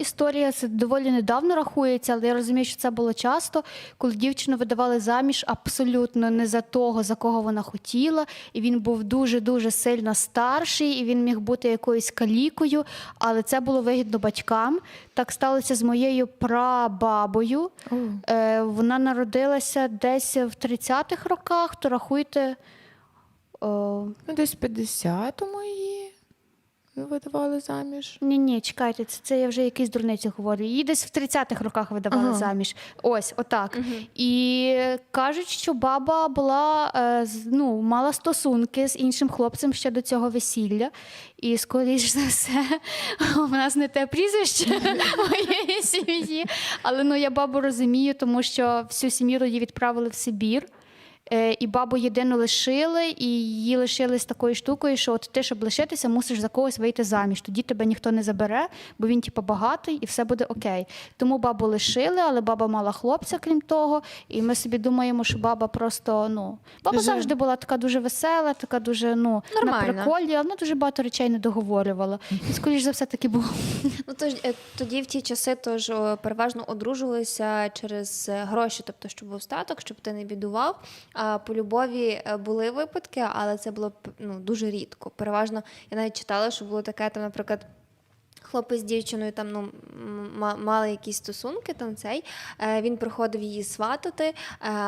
історія. Це доволі недавно рахується, але я розумію, що це було часто, коли дівчину видавали заміж абсолютно не за того, за кого вона хотіла, і він був дуже дуже сильно старший, і він міг бути якоюсь калікою, але це було вигідно батькам. Так сталося з моєю прабабою. Е, вона народилася десь в 30-х роках, то рахуйте. О, Ну, десь в 50-му її видавали заміж. Ні, ні, чекайте, це, це я вже якісь дурниці говорю. Її десь в 30-х роках видавали Ага. заміж. Ось, отак. І кажуть, що баба була е, з- ну, мала стосунки з іншим хлопцем ще до цього весілля. І, скоріш за все, у нас не те прізвище моєї сім'ї. Але ну, я бабу розумію, тому що всю сім'ю тоді відправили в Сибір. Е, І бабу єдину лишили, і її лишили з такою штукою, що от ти, щоб лишитися, мусиш за когось вийти заміж. Тоді тебе ніхто не забере, бо він типу, багатий і все буде окей. Тому бабу лишили, але баба мала хлопця, крім того. І ми собі думаємо, що баба просто ну баба Дуже- завжди була така дуже весела, така дуже ну на приколі, але вона дуже багато речей не договорювала. І скоріш за все таки було. Ну тож е, тоді в ті часи тож переважно одружувалися через е, гроші, тобто щоб був статок, щоб ти не бідував. По любові е, були випадки, але це було ну дуже рідко. Переважно я навіть читала, що було таке, там, наприклад. Хлопець з дівчиною там ну мали якісь стосунки. Там цей е, він приходив її сватати, е,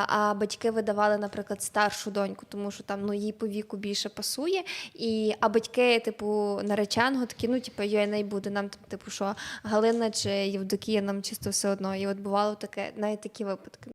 а батьки видавали, наприклад, старшу доньку, тому що там ну їй по віку більше пасує. І а батьки, типу, нареченого такі, ну типу, йой не буде нам типу, що Галина чи Євдокія нам чисто все одно. І от бувало таке, навіть такі випадки.